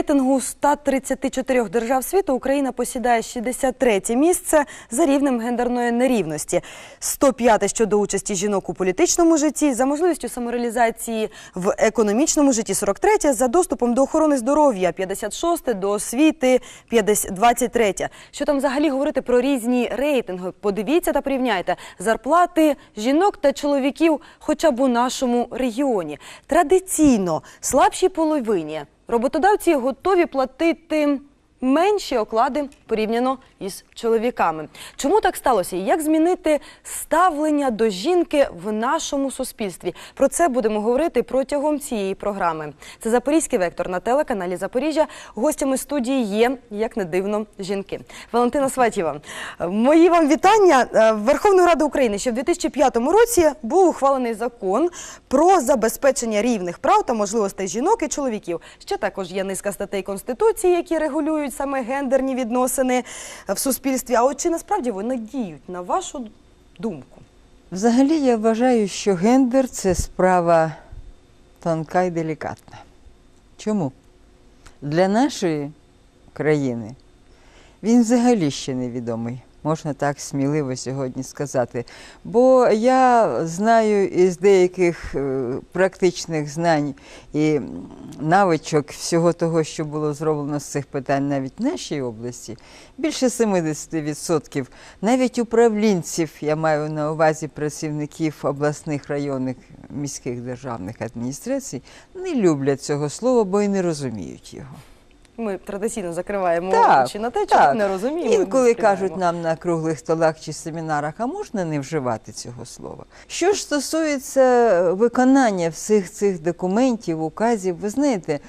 Рейтингу 134 держав світу Україна посідає 63 місце за рівнем гендерної нерівності, 105 щодо участі жінок у політичному житті, за можливістю самореалізації в економічному житті 43, за доступом до охорони здоров'я 56, до освіти 50 23. Що там взагалі говорити про різні рейтинги? Подивіться та порівняйте зарплати жінок та чоловіків хоча б у нашому регіоні. Традиційно слабшій половині роботодавці готові платити менші оклади порівняно із чоловіками. Чому так сталося? Як змінити ставлення до жінки в нашому суспільстві? Про це будемо говорити протягом цієї програми. Це Запорізький вектор на телеканалі Запоріжжя. Гостями студії є, як не дивно, жінки. Валентина Сватєва, мої вам вітання. Е, Верховної Ради України ще в 2005 році був ухвалений закон про забезпечення рівних прав та можливостей жінок і чоловіків. Ще також є низка статей Конституції, які регулюють саме гендерні відносини в суспільстві. А от чи насправді вони діють на вашу думку? Взагалі я вважаю, що гендер це справа тонка і делікатна. Чому? Для нашої країни він взагалі ще невідомий. Можна так сміливо сьогодні сказати. Бо я знаю із деяких е, практичних знань і навичок всього того, що було зроблено з цих питань навіть в нашій області, більше 70% навіть управлінців, я маю на увазі працівників обласних районних міських державних адміністрацій, не люблять цього слова, бо й не розуміють його. Ми традиційно закриваємо Так, очі на те, так. не розуміємо. Інколи кажуть нам на круглих столах чи семінарах, а можна не вживати цього слова. Що ж стосується виконання всіх цих документів, указів, ви знаєте,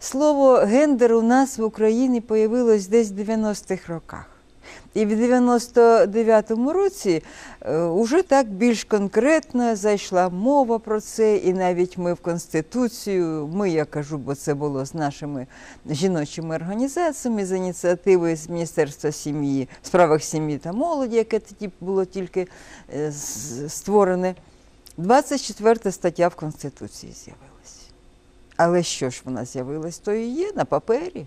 слово гендер у нас в Україні появилось десь в 90-х роках. І в 99-му році е, уже так більш конкретно зайшла мова про це, і навіть ми в Конституцію, ми, я кажу, бо це було з нашими жіночими організаціями, з ініціативи з Міністерства сім'ї, справах сім'ї та молоді, яке тоді було тільки е, створене. 24 стаття в Конституції з'явилась. Але що ж вона з'явилась, то і є на папері.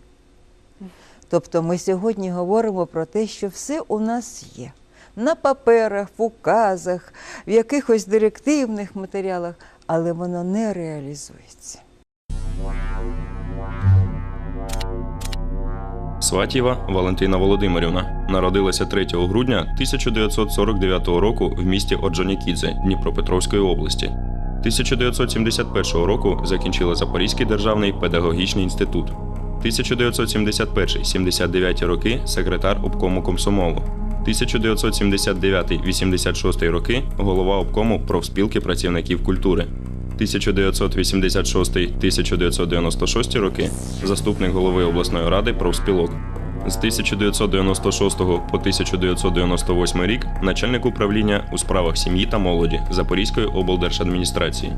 Тобто ми сьогодні говоримо про те, що все у нас є. На паперах, в указах, в якихось директивних матеріалах, але воно не реалізується. Сватєва Валентина Володимирівна народилася 3 грудня 1949 року в місті Оджонікідзе Дніпропетровської області. 1971 року закінчила Запорізький державний педагогічний інститут. 1971-79 роки секретар обкому комсомолу. 1979-86 роки голова обкому профспілки працівників культури. 1986-1996 роки заступник голови обласної ради профспілок. З 1996 по 1998 рік начальник управління у справах сім'ї та молоді Запорізької облдержадміністрації.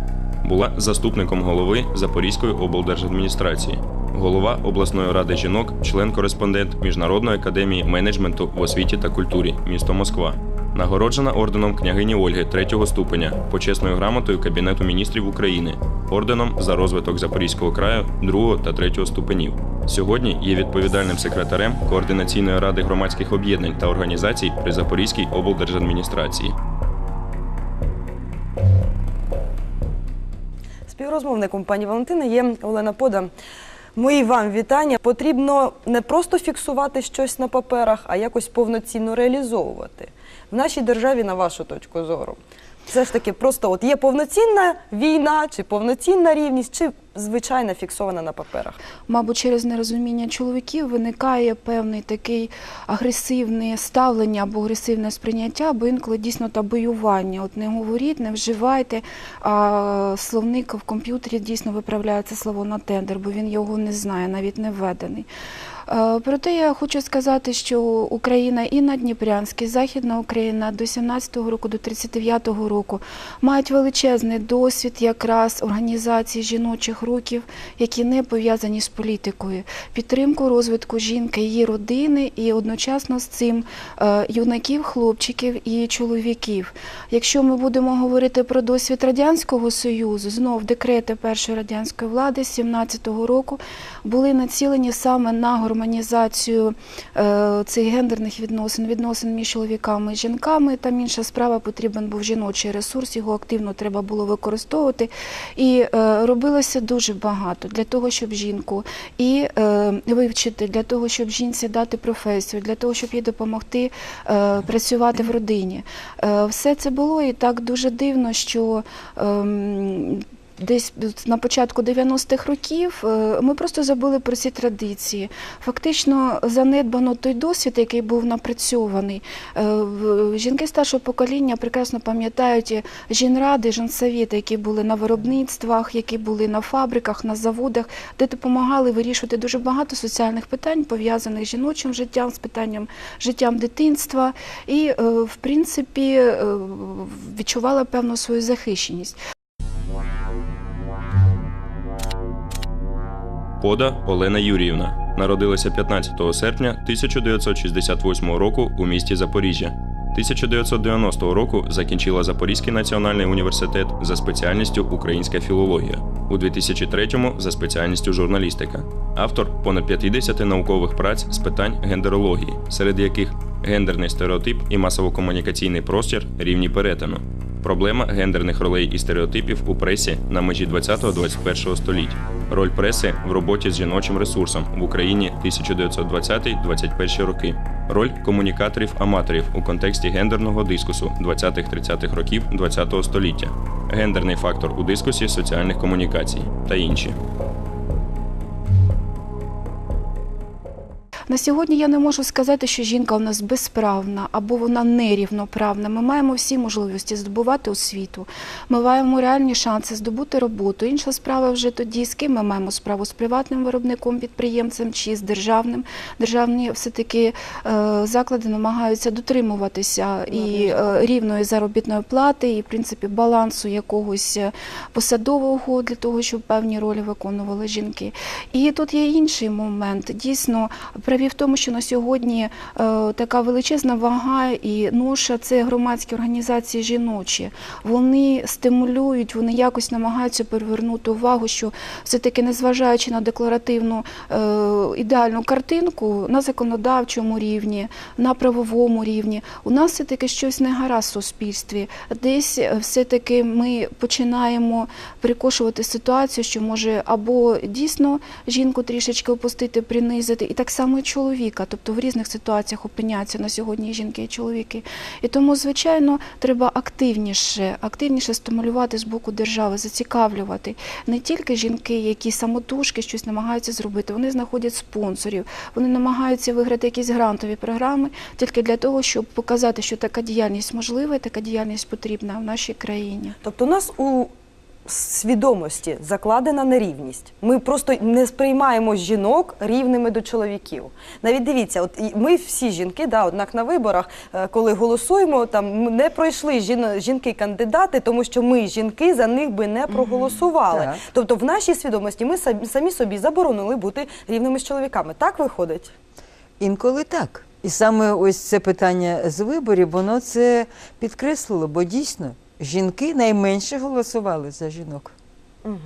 Була заступником голови Запорізької облдержадміністрації, голова обласної ради жінок, член-кореспондент Міжнародної академії менеджменту в освіті та культурі, місто Москва. Нагороджена орденом княгині Ольги третього ступеня, почесною грамотою Кабінету міністрів України, орденом за розвиток Запорізького краю другого та третього ступенів. Сьогодні є відповідальним секретарем координаційної ради громадських об'єднань та організацій при Запорізькій облдержадміністрації. Співрозмовником пані Валентини є Олена Пода. Мої вам вітання. Потрібно не просто фіксувати щось на паперах, а якось повноцінно реалізовувати. В нашій державі, на вашу точку зору, все ж таки просто от є повноцінна війна, чи повноцінна рівність, чи звичайна фіксована на паперах. Мабуть, через нерозуміння чоловіків виникає певний такий агресивне ставлення або агресивне сприйняття, або інколи дійсно табоювання. От не говоріть, не вживайте. А словник в комп'ютері дійсно виправляє це слово на тендер, бо він його не знає, навіть не введений. Е, Проте я хочу сказати, що Україна і Надніпрянський, Західна Україна до 17-го року, до 39-го року мають величезний досвід якраз організації жіночих років, які не пов'язані з політикою, підтримку розвитку жінки, її родини і одночасно з цим е, юнаків, хлопчиків і чоловіків. Якщо ми будемо говорити про досвід радянського союзу, знов декрети першої радянської влади з 17-го року були націлені саме на гармонізацію е, цих гендерних відносин, відносин між чоловіками і жінками. Там інша справа потрібен був жіночий ресурс, його активно треба було використовувати. І е, робилося дуже багато для того, щоб жінку і е, вивчити, для того, щоб жінці дати професію, для того, щоб їй допомогти працювати в родині. Все це було і так дуже дивно, що. Десь на початку 90-х років е, ми просто забули про ці традиції. Фактично занедбано той досвід, який був напрацьований. Е, Жінки старшого покоління прекрасно пам'ятають жінради, жінсовіти, які були на виробництвах, які були на фабриках, на заводах, де допомагали вирішувати дуже багато соціальних питань, пов'язаних з жіночим життям, з питанням життям дитинства, і е, в принципі відчувала певну свою захищеність. Пода Олена Юріївна народилася 15 серпня 1968 року у місті Запоріжжя. 1990 року закінчила Запорізький національний університет за спеціальністю Українська філологія. У 2003-му за спеціальністю журналістика. Автор понад 50 наукових праць з питань гендерології, серед яких гендерний стереотип і масово-комунікаційний простір рівні перетину. Проблема гендерних ролей і стереотипів у пресі на межі 20-21 століть. Роль преси в роботі з жіночим ресурсом в Україні 1920-21 роки. Роль комунікаторів-аматорів у контексті гендерного дискусу 20-30-х років ХХ століття. Гендерний фактор у дискусі соціальних комунікацій та інші. На сьогодні я не можу сказати, що жінка у нас безправна або вона нерівноправна. Ми маємо всі можливості здобувати освіту. Ми маємо реальні шанси здобути роботу. Інша справа вже тоді, з ким ми маємо справу з приватним виробником, підприємцем чи з державним. Державні все-таки е, заклади намагаються дотримуватися і е, рівної заробітної плати, і в принципі балансу якогось е, посадового для того, щоб певні ролі виконували жінки. І тут є інший момент. Дійсно, праві в тому, що на сьогодні е, така величезна вага і ноша це громадські організації жіночі. Вони стимулюють, вони якось намагаються перевернути увагу, що все-таки, незважаючи на декларативну е, ідеальну картинку на законодавчому рівні, на правовому рівні, у нас все-таки щось не гаразд в суспільстві. Десь е, все-таки ми починаємо перекошувати ситуацію, що може або дійсно жінку трішечки опустити, принизити, і так само чоловіка, тобто в різних ситуаціях опиняться на сьогодні жінки і чоловіки. І тому, звичайно, треба активніше, активніше стимулювати з боку держави, зацікавлювати не тільки жінки, які самотужки щось намагаються зробити, вони знаходять спонсорів, вони намагаються виграти якісь грантові програми тільки для того, щоб показати, що така діяльність можлива і така діяльність потрібна в нашій країні. Тобто у нас у свідомості закладена нерівність. Ми просто не сприймаємо жінок рівними до чоловіків. Навіть дивіться, от ми всі жінки, да, однак на виборах, е, коли голосуємо, там не пройшли жінки-кандидати, тому що ми, жінки, за них би не проголосували. Так. Тобто, в нашій свідомості ми самі собі заборонили бути рівними з чоловіками. Так виходить? Інколи так. І саме ось це питання з виборів, воно це підкреслило, бо дійсно жінки найменше голосували за жінок. Угу.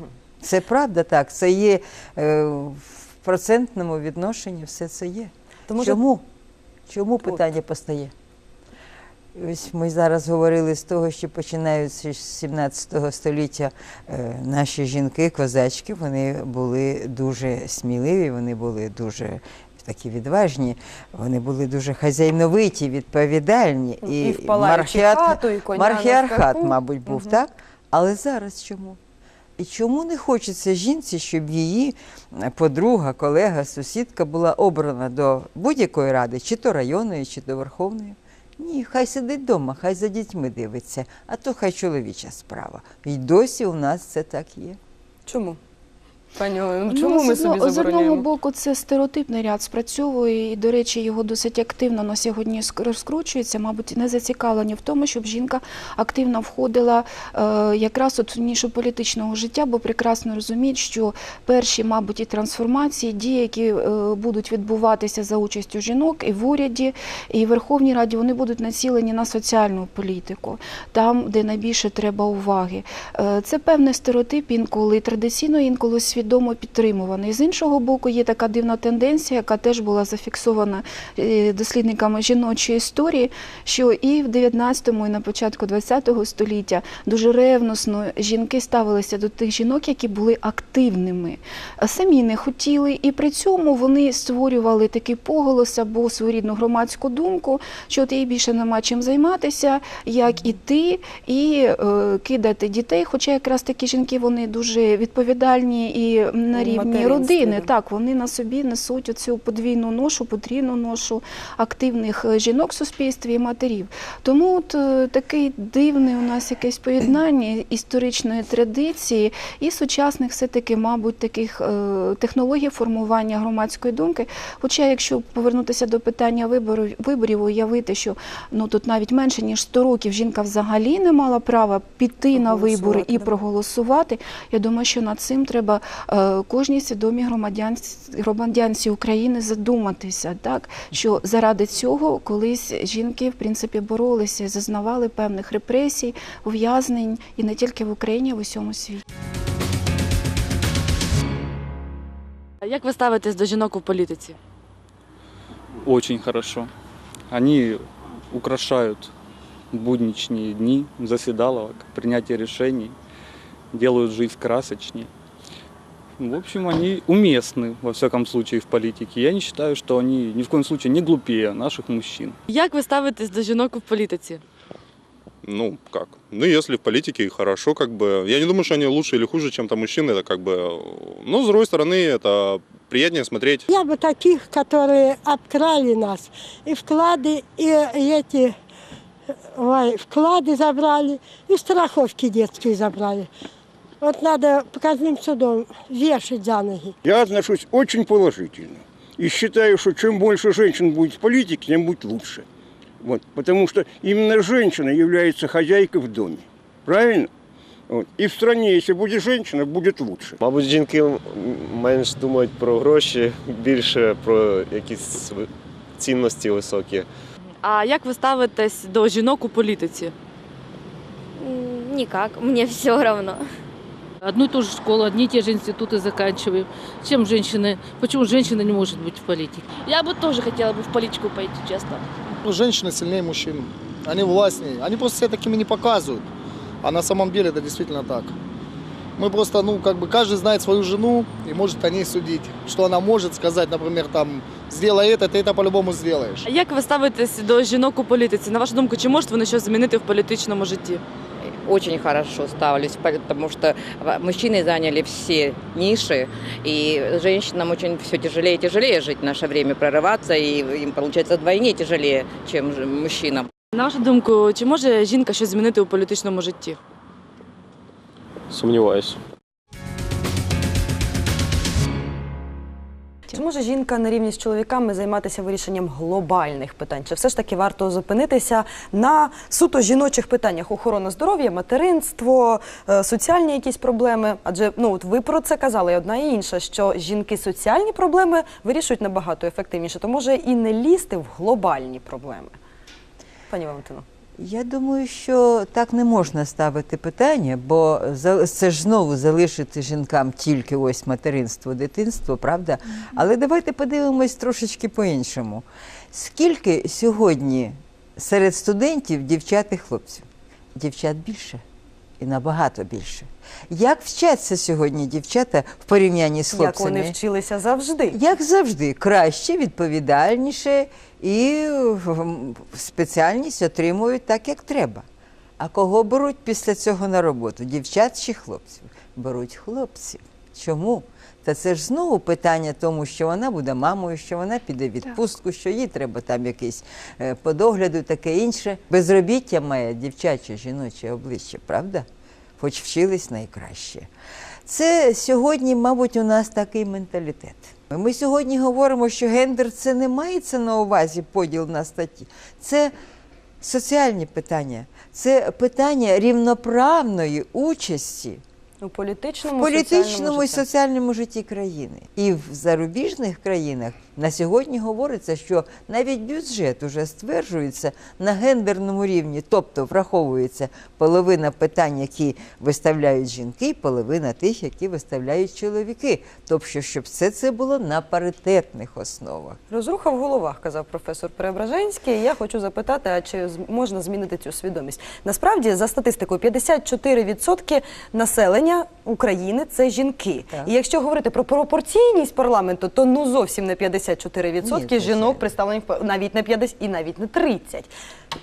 Це правда так. Це є е, в процентному відношенні, все це є. Тому що Чому? Чому питання постає? Ось ми зараз говорили з того, що починаючи з 17 століття е, наші жінки, козачки, вони були дуже сміливі, вони були дуже такі відважні, вони були дуже хазяйновиті, відповідальні. І в палаючу хату, і коня мархіархат, мабуть, був, Мгм. так? Але зараз чому? І чому не хочеться жінці, щоб її е, подруга, колега, сусідка була обрана до будь-якої ради, чи то районної, чи то верховної? Ні, хай сидить вдома, хай за дітьми дивиться, а то хай чоловіча справа. І досі у нас це так є. чому? Пані Олено, Ну, чому ми з собі одного- З одного забороняємо? боку, це стереотипний ряд спрацьовує, і, до речі, його досить активно на сьогодні ск- розкручується. Мабуть, не зацікавлені в тому, щоб жінка активно входила е, якраз от в нішу політичного життя, бо прекрасно розуміють, що перші, мабуть, і трансформації, дії, які е, будуть відбуватися за участю жінок і в уряді, і в Верховній Раді, вони будуть націлені на соціальну політику, там, де найбільше треба уваги. Е, Це певний стереотип інколи традиційно, інколи свідомо підтримуваний. З іншого боку, є така дивна тенденція, яка теж була зафіксована е, дослідниками жіночої історії, що і в 19-му, і на початку 20-го століття дуже ревносно жінки ставилися до тих жінок, які були активними, самі не хотіли, і при цьому вони створювали такий поголос або своєрідну громадську думку, що їй більше нема чим займатися, як іти і е, кидати дітей. Хоча якраз такі жінки вони дуже відповідальні і на рівні родини. Так, вони на собі несуть оцю подвійну ношу, потрійну ношу активних е, жінок в суспільстві і матерів. Тому от е, такий дивний у нас якесь поєднання історичної традиції і сучасних все-таки, мабуть, таких е, технологій формування громадської думки. Хоча, якщо повернутися до питання виборів, виборів, уявити, що ну тут навіть менше ніж 100 років жінка взагалі не мала права піти на вибори і проголосувати. Я думаю, що над цим треба кожній свідомій громадянці, громадянці України задуматися, так що заради цього колись жінки в принципі боролися, зазнавали певних репресій, ув'язнень і не тільки в Україні, а в усьому світі. Як ви ставитесь до жінок у політиці? Очень хорошо. Они украшают будничные дни заседаловок, принятие решений, делают жизнь красочней. В общем, они уместны, во всяком случае, в политике. Я не считаю, что они ни в коем случае не глупее наших мужчин. Як ви ставитесь до жінок у політиці? Ну, как? Ну, если в политике хорошо, как бы... Я не думаю, что они лучше или хуже, чем там мужчины, это как бы... Но, с другой стороны, это приятнее смотреть. Я бы таких, которые обкрали нас, и вклады, и эти ой, вклады забрали, и страховки детские забрали. Вот надо показным судом вешать за ноги. Я отношусь очень положительно. И считаю, что чем больше женщин будет в политике, тем будет лучше. Вот, потому что именно женщина является хозяйкой в доме. Правильно? Вот. И в стране, если будет женщина, будет лучше. Мабуть, жінки менш думають про гроші, більше про якісь цінності високі. А як ви ставитесь до жінок у політиці? М, Никак, мне все равно. Одну и ту же школу, одни и те же институты заканчиваем. Чем женщины, почему женщина не может быть в политике? Я бы тоже хотела бы в политику пойти, честно. Ну, женщины сильнее мужчин. Они властнее. Они просто себя такими не показывают. А на самом деле это действительно так. Мы просто, ну, как бы каждый знает свою жену и может о ней судить. Что она может сказать, например, там, сделай это, ты это по-любому сделаешь. А як ви ставитесь до жінок у політиці? На вашу думку, чи можуть вони щось змінити в політичному житті? Очень хорошо ставлюсь, потому что мужчины заняли все ниши, и женщинам очень все тяжелее и тяжелее жить в наше время, прорываться, и им получается вдвойне тяжелее, чем мужчинам. На вашу думку, чи може жінка щось змінити у політичному житті? Сумніваюся. Чи може жінка на рівні з чоловіками займатися вирішенням глобальних питань? Чи все ж таки варто зупинитися на суто жіночих питаннях охорони здоров'я, материнство, е, соціальні якісь проблеми? Адже ну от ви про це казали, одна і інша, що жінки соціальні проблеми вирішують набагато ефективніше, то може і не лізти в глобальні проблеми. Пані Валентино. Я думаю, що так не можна ставити питання, бо це ж знову залишити жінкам тільки ось материнство, дитинство, правда? Але давайте подивимось трошечки по-іншому. Скільки сьогодні серед студентів дівчат і хлопців? Дівчат більше і набагато більше. Як вчаться сьогодні дівчата в порівнянні з Як хлопцями? вони вчилися завжди? Як завжди, краще, відповідальніше і спеціальність отримують так, як треба. А кого беруть після цього на роботу? Дівчат чи хлопців? Беруть хлопців. Чому? Та це ж знову питання тому, що вона буде мамою, що вона піде в відпустку, що їй треба там якийсь е, по догляду, таке інше. Безробіття має дівчаче, жіноче обличчя, правда? Хоч вчились найкраще. Це сьогодні, мабуть, у нас такий менталітет. Ми сьогодні говоримо, що гендер це не мається на увазі поділ на статті. Це соціальні питання, це питання рівноправної участі У політичному, в політичному соціальному і соціальному житті країни. І в зарубіжних країнах на сьогодні говориться, що навіть бюджет уже стверджується на гендерному рівні, тобто враховується половина питань, які виставляють жінки, і половина тих, які виставляють чоловіки. Тобто, щоб все це було на паритетних основах. Розруха в головах, казав професор Преображенський. Я хочу запитати, а чи можна змінити цю свідомість? Насправді, за статистикою, 54% населення України це жінки. Так. І якщо говорити про пропорційність парламенту, то ну зовсім не 54% Ні, жінок представлені навіть не 50 і навіть не 30.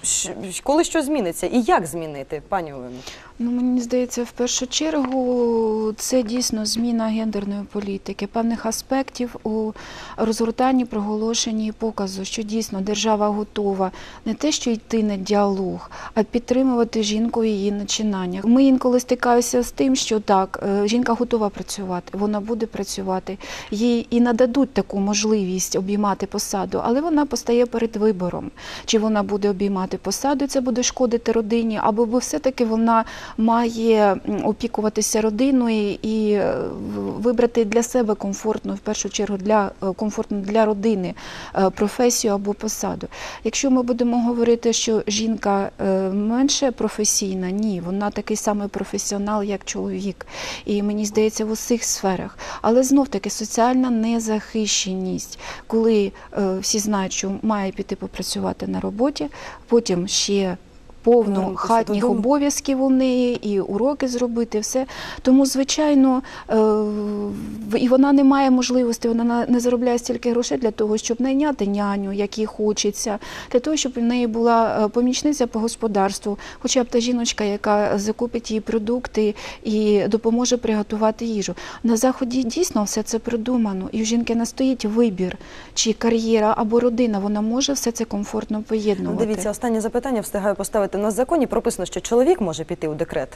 Щ- Коли що зміниться і як змінити, пані Олено? Ну, мені здається, в першу чергу це дійсно зміна гендерної політики, певних аспектів у розгортанні, проголошенні і показу, що дійсно держава готова не те, що йти на діалог, а підтримувати жінку в її начинаннях. Ми інколи стикаємося з тим, що так, е, жінка готова працювати, вона буде працювати, їй і нададуть таку можливість обіймати посаду, але вона постає перед вибором, чи вона буде обіймати посаду, це буде шкодити родині, або бо все-таки вона має опікуватися родиною і е, вибрати для себе комфортну, в першу чергу для е, комфортну для родини е, професію або посаду. Якщо ми будемо говорити, що жінка менше професійна, ні, вона такий самий професіонал, як чоловік. І мені здається, в усіх сферах. Але знов таки соціальна незахищеність, коли всі знають, що має піти попрацювати на роботі, потім ще. Повно Повернутися хатніх обов'язків у неї, і уроки зробити, все. Тому, звичайно, е, і вона не має можливості, вона не заробляє стільки грошей для того, щоб найняти няню, як їй хочеться, для того, щоб в неї була е, помічниця по господарству, хоча б та жіночка, яка закупить їй продукти і допоможе приготувати їжу. На заході дійсно все це придумано, і в жінки не стоїть вибір, чи кар'єра або родина. Вона може все це комфортно Ну, поєднувати. дивіться, останнє запитання встигаю поставити. У нас в законі прописано, що чоловік може піти у декрет.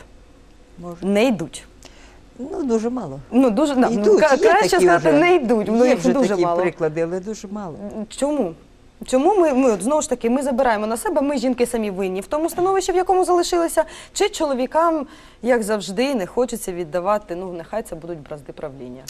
Може. Не йдуть. Ну, дуже мало. Ну, дуже да, ну, Йдуть, ка- є краще такі сказати, вже. не йдуть. Ну, Є їх вже дуже такі мало. приклади, але дуже мало. Чому? Чому ми, ми от, знову ж таки ми забираємо на себе, ми жінки самі винні в тому становищі, в якому залишилися, чи чоловікам, як завжди, не хочеться віддавати, ну нехай це будуть бразди правління.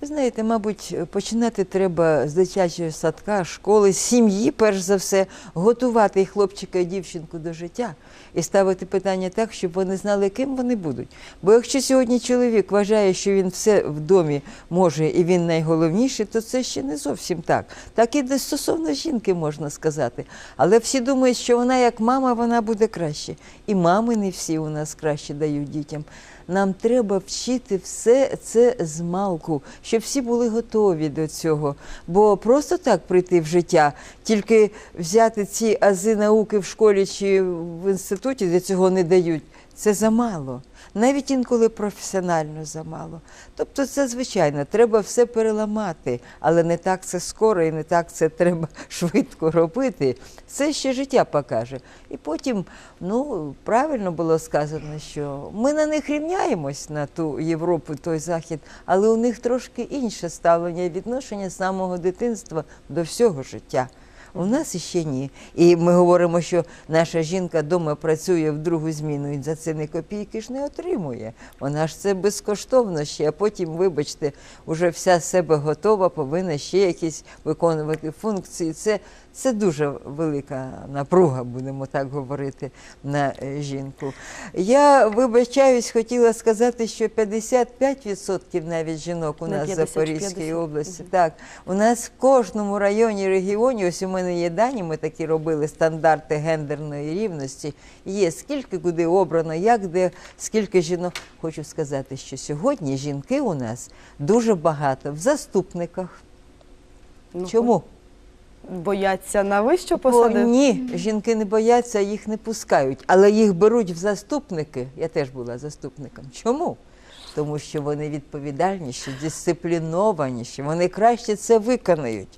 Ви знаєте, мабуть, починати треба з дитячого садка, школи, сім'ї, перш за все, готувати хлопчика і дівчинку до життя і ставити питання так, щоб вони знали, ким вони будуть. Бо якщо сьогодні чоловік вважає, що він все в домі може і він найголовніший, то це ще не зовсім так. Так і стосовно жінки можна сказати. Але всі думають, що вона як мама, вона буде краще. І мами не всі у нас краще дають дітям. Нам треба вчити все це з малку, щоб всі були готові до цього. Бо просто так прийти в життя, тільки взяти ці ази науки в школі чи в інституті, де цього не дають, це замало. Навіть інколи професіонально замало. Тобто, це звичайно, треба все переламати, але не так це скоро і не так це треба швидко робити. Це ще життя покаже. І потім, ну правильно було сказано, що ми на них рівняємось на ту Європу, той захід, але у них трошки інше ставлення і відношення самого дитинства до всього життя. У нас ще ні. І ми говоримо, що наша жінка вдома працює в другу зміну і за це не копійки ж не отримує. Вона ж це безкоштовно ще, а потім, вибачте, уже вся себе готова, повинна ще якісь виконувати функції. Це, це дуже велика напруга, будемо так говорити, на е, жінку. Я вибачаюсь, хотіла сказати, що 55% навіть жінок у нас в Запорізькій 50. області. Так, у нас в кожному районі, регіоні, ось у мене є дані, ми такі робили стандарти гендерної рівності. Є скільки куди обрано, як де, скільки жінок. Хочу сказати, що сьогодні жінки у нас дуже багато в заступниках. Ну, Чому? Бояться на вищу Бо ні, жінки не бояться, їх не пускають, але їх беруть в заступники. Я теж була заступником. Чому? Тому що вони відповідальніші, дисциплінованіші, вони краще це виконають.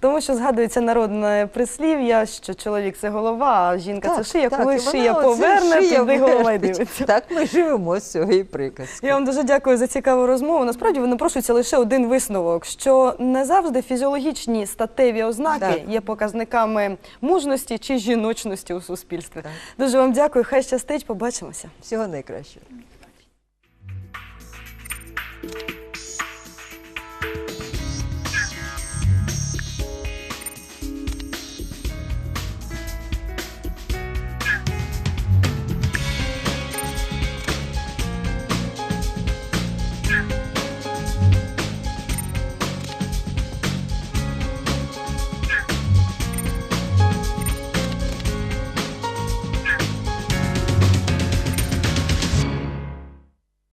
Тому що згадується народне прислів'я, що чоловік це голова, а жінка це шия. так, Коли шия поверне, шия туди голова й дивиться. Так ми живемо з цього і приказки. Я вам дуже дякую за цікаву розмову. Насправді напрошується лише один висновок: що не завжди фізіологічні статеві ознаки Так. є показниками мужності чи жіночності у суспільстві. Дуже вам дякую. Хай щастить. Побачимося. Всього найкращого. thank you